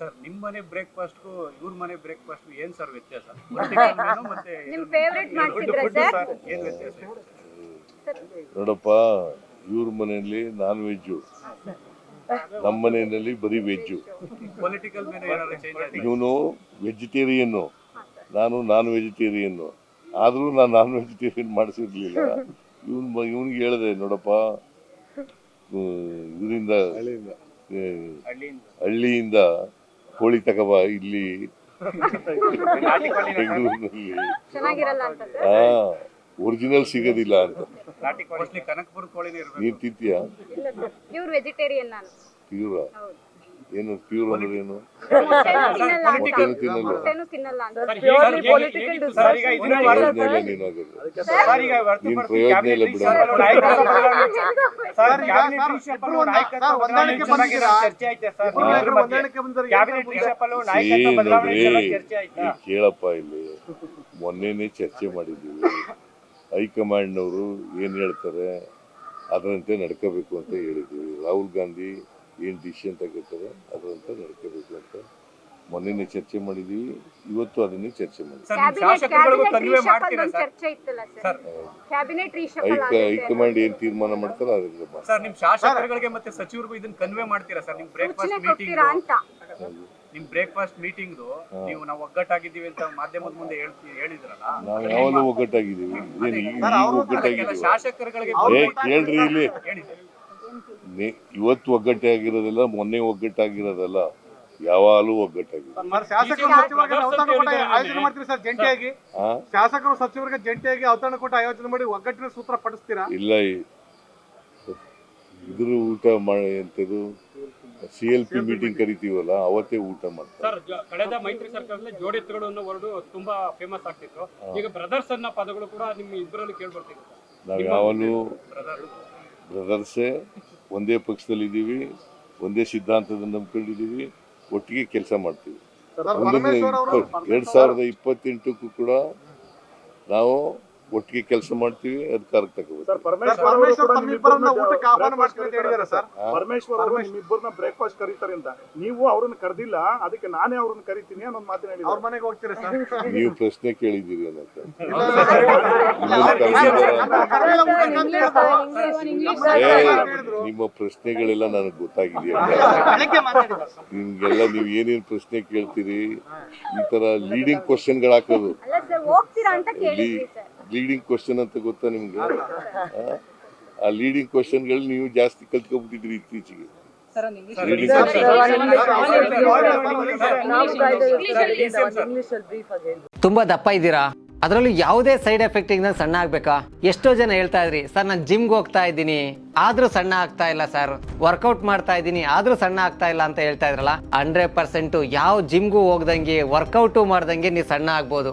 Sir ನಿಮ್ಮ ಮನೆ ಬ್ರೇಕ್ಫಾಸ್ಟ್ಗೂ ಇವ್ರ ಮನೆ ಬ್ರೇಕ್ಫಾಸ್ಟ್ಗೂ ಏನ್ ಸರ್ ವ್ಯತ್ಯಾಸ? ಮತ್ತೆ ನಿಮ್ sir? sir, ಏನ್ ವ್ಯತ್ಯಾಸ? ನೋಡಪ್ಪ ಇವ್ರ ಮನೆಯಲ್ಲಿ ನಾನ್ ವೆಜ್ಜು ನಮ್ಮ ಮನೆಯಲ್ಲಿ ಬರೀ ವೆಜ್ಜು ಪೊಲಿಟಿಕಲ್ ಮೆನು ಏನಾದ್ರು ಚೇಂಜ್ ಆಗಿದೆ ಇವನು ವೆಜಿಟೇರಿಯನ್ನು ನಾನು ನಾನ್ ವೆಜಿಟೇರಿಯನ್ನು ಆದರೂ ನಾನು ನಾನ್ ವೆಜಿಟೇರಿಯನ್ ಮಾಡಿಸಿರ್ಲಿಲ್ಲ. ಇವನ್ ಇವನಿಗೆ ಹೇಳಿದೆ ನೋಡಪ್ಪ ಇದರಿಂದ ಹಳ್ಳಿಯಿಂದ. ಹಳ್ಳಿಯಿಂದ ಕೋಳಿ ತಗೋಬಾ ಇಲ್ಲಿ ಬೆಂಗಳೂರಿನಲ್ಲಿ. ಚೆನ್ನಾಗಿರಲ್ಲ ಅಂತ. ಸರ್ ಹಾ ಒರಿಜಿನಲ್ ಸಿಗೋದಿಲ್ಲ ಅಂತ ನೀನ್ ತಿಂತೀಯ? ಪ್ಯೂರ್ ವೆಜಿಟೇರಿಯನ್ ನಾನು. ಪ್ಯೂರ ಹೌದು. ಏನು ಪ್ಯೂರ್ ಅಂದ್ರೆ ಏನು? ಮೊಟ್ಟೆನೂ ತಿನ್ನಲ್ಲ. ಪ್ರಯೋಜನ ಇಲ್ಲ ನೀನು ಪ್ರಯೋಜನ ಇಲ್ಲ ಬಿಡು. ಕೇಳಪ್ಪ ಇಲ್ಲಿ. ಮೊನ್ನೆನೆ ಚರ್ಚೆ ಮಾಡಿದ್ದೀವಿ. ಹೈಕಮಾಂಡ್ನವರು ಏನು ಹೇಳ್ತಾರೆ? ಅದರಂತೆ ನಡ್ಕೋಬೇಕು ಅಂತ ಹೇಳಿದ್ವಿ ರಾಹುಲ್ ಗಾಂಧಿ ಏನು ಡಿಸಿಷನ್ ತಗೋತಾರೆ ಅದರಂತ ನಡ್ಕೋಬೇಕು ಅಂತ ಮೊನ್ನೆನೇ ಚರ್ಚೆ ಮಾಡಿದ್ವಿ ಇವತ್ತು ಅದನ್ನೇ ಚರ್ಚೆ ಮಾಡಿದ್ವಿ. ಹೈಕಮಾಂಡ್ ಏನ್ ತೀರ್ಮಾನ ಮಾಡ್ತಾರೋ ಅದರಿಂದ. ಸರ್ ನಿಮ್ ಶಾಸಕರುಗಳಿಗೆ ಮತ್ತೆ ಸಚಿವರಿಗೂ ಇದನ್ನ ಕನ್ವೆ ಮಾಡ್ತೀರಾ ಸರ್? ನಿಮ್ ಬ್ರೇಕ್ಫಾಸ್ಟ್ ಮೀಟಿಂಗ್ ನಿಮ್ ಬ್ರೇಕ್ಫಾಸ್ಟ್ ಮೀಟಿಂಗ್ ನೀವು ನಾವು ಒಗ್ಗಟ್ಟಾಗಿದ್ದೀವಿ ಅಂತ ಮಾಧ್ಯಮದ ಮುಂದೆ ಹೇಳಿದ್ರಲ್ಲ? ನಾವು ಯಾವಾಗಲೂ ಒಗ್ಗಟ್ಟಾಗಿದ್ದೀವಿ. ಶಾಸಕರುಗಳಿಗೆ ಕೇಳ್ರಿ ಇಲ್ಲಿ. ನೆ- ಇವತ್ತು ಒಗ್ಗಟ್ಟಾಗಿರೋದಿಲ್ಲ ಮೊನ್ನೆ ಒಗ್ಗಟ್ಟಾಗಿರೋದಲ್ಲ ಯಾವಾಗಲೂ ಒಗ್ಗಟ್ಟಾಗಿ ಶಾಸಕರು ಸಚಿವರಿಗೆ ಔತಣ ಕೂಟ ಆಯೋಜನೆ ಮಾಡ್ತೀರಿ ಸರ್ ಜಂಟಿಯಾಗಿ ಅವತರಣ ಶಾಸಕರು ಸಚಿವರಿಗೆ ಜಂಟಿಯಾಗಿ ಔತಣ ಕೂಟ ಆಯೋಜನೆ ಮಾಡಿ ಒಗ್ಗಟ್ಟಿನ ಸೂತ್ರ ಪಡಿಸ್ತೀರಾ ಇಲ್ಲ ಇದ್ರ ಊಟ ಮಾಡಿ ಅಂತದ್ದು ಸಿ ಎಲ್ ಪಿ ಮೀಟಿಂಗ್ ಕರಿತೀವಲ್ಲ ಅವತ್ತೇ ಊಟ ಮಾಡ್ತಾರೆ. ಸರ್ ಕಳೆದ ಮೈತ್ರಿ ಸರ್ಕಾರದಲ್ಲಿ ಜೋಡೆತ್ತುಗಳು ಅನ್ನೋ ವರ್ಡ್ ತುಂಬಾ ಫೇಮಸ್ ಆಗ್ತಿತ್ತು. ಈಗ ಬ್ರದರ್ಸ್ ಅನ್ನೋ ಪದಗಳು ಕೂಡ ನಿಮ್ಮ ಇಬ್ಬರಲ್ಲಿ ಕೇಳ್ಬರ್ತಿದೆ. ನಾವು ಯಾವಾಗಲೂ ಬ್ರದರ್ಸೇ ಒಂದೇ ಪಕ್ಷದಲ್ಲಿದ್ದೀವಿ ಒಂದೇ ಸಿದ್ಧಾಂತದ ನಂಬ್ಕೊಂಡಿದ್ದೀವಿ ಒಟ್ಟಿಗೆ ಕೆಲಸ ಮಾಡ್ತೀವಿ. ಎರಡ್ ಸಾವಿರದ ಇಪ್ಪತ್ತೆಂಟಕ್ಕೂ ಕೂಡ ನಾವು ಒಟ್ಟಿಗೆ ಕೆಲಸ ಮಾಡ್ತೀವಿ ಅಧಿಕಾರಕ್ಕೆ ತಗೋಬೇಕು ಸರ್, ಪರಮೇಶ್ವರ್ ತಮ್ಮಿಬ್ಬರನ್ನ ಊಟಕ್ಕೆ ಆಹ್ವಾನ ಮಾಡ್ತೀವಿ ಅಂತ ಸರ್ ಪರಮೇಶ್ವರ್ ಅವರು ನಿಮ್ಮಿಬ್ಬರನ್ನ ಬ್ರೇಕ್ಫಾಸ್ಟ್ ಕರೀತಾರೆ ಅಂತ ನೀವು ಅವ್ರನ್ನ ಕರೆದಿಲ್ಲ ಅದಕ್ಕೆ ನಾನೇ ಅವ್ರನ್ನ ಕರಿತೀನಿ ಅನ್ನೋ ಮಾತನ್ನ ಅವ್ರ ಹೇಳಿದ್ರು ಮನೆಗೆ ಹೋಗ್ತೀರಾ ಸರ್ ನೀವು ಪ್ರಶ್ನೆ ಕೇಳಿದ್ದೀರಿ ಅನ್ನೋದು ಇಲ್ಲ ನಿಮ್ಮ ಪ್ರಶ್ನೆಗಳೆಲ್ಲ ನನಗೆ ಗೊತ್ತಾಗಿದೆಯಾ ನಿಮ್ಗೆಲ್ಲ ನೀವು ಏನೇನ್ ಪ್ರಶ್ನೆ ಕೇಳ್ತೀರಿ ಈ ತರ ಲೀಡಿಂಗ್ ಕ್ವಶನ್ಗಳು ಹಾಕೋದು ಅಲ್ಲ ಸರ್ ಹೋಗ್ತೀರಾ ಅಂತ ಕೇಳಿದ್ವಿ ಸರ್ ಲೀಡಿಂಗ್ ಕ್ವಶನ್ ಅಂತ ಗೊತ್ತಾ ನಿಮ್ಗೆ? ಆ? ಲೀಡಿಂಗ್ ಕ್ವಶನ್ಗಳು ನೀವು ಜಾಸ್ತಿ ಕಲ್ತ್ಕೊಂಡ್ಬಿಟ್ಟಿದ್ರಿ ಇತ್ತೀಚೆಗೆ. ತುಂಬಾ ದಪ್ಪ ಇದ್ದೀರಾ? ಅದರಲ್ಲೂ ಯಾವುದೇ ಸೈಡ್ ಎಫೆಕ್ಟ್ ಇಂದ ಸಣ್ಣ ಆಗ್ಬೇಕಾ? ಎಷ್ಟೋ ಜನ ಹೇಳ್ತಾ ಇದ್ರಿ ಸರ್ ನಾನು ಜಿಮ್ಗೆ ಹೋಗ್ತಾ ಇದ್ದೀನಿ. ಆದ್ರೂ ಸಣ್ಣ ಆಗ್ತಾ ಇಲ್ಲ ಸರ್ ವರ್ಕೌಟ್ ಮಾಡ್ತಾ ಇದ್ದೀನಿ. ಆದ್ರೂ ಸಣ್ಣ ಆಗ್ತಾ ಇಲ್ಲ ಅಂತ ಹೇಳ್ತಾ ಇದ್ರಲ್ಲ ಹಂಡ್ರೆಡ್ ಪರ್ಸೆಂಟ್ ಯಾವ ಜಿಮ್ಗೂ ಹೋಗ್ದಂಗೆ ವರ್ಕೌಟು ಮಾಡ್ದಂಗೆ ನೀವು ಸಣ್ಣ ಆಗ್ಬೋದು.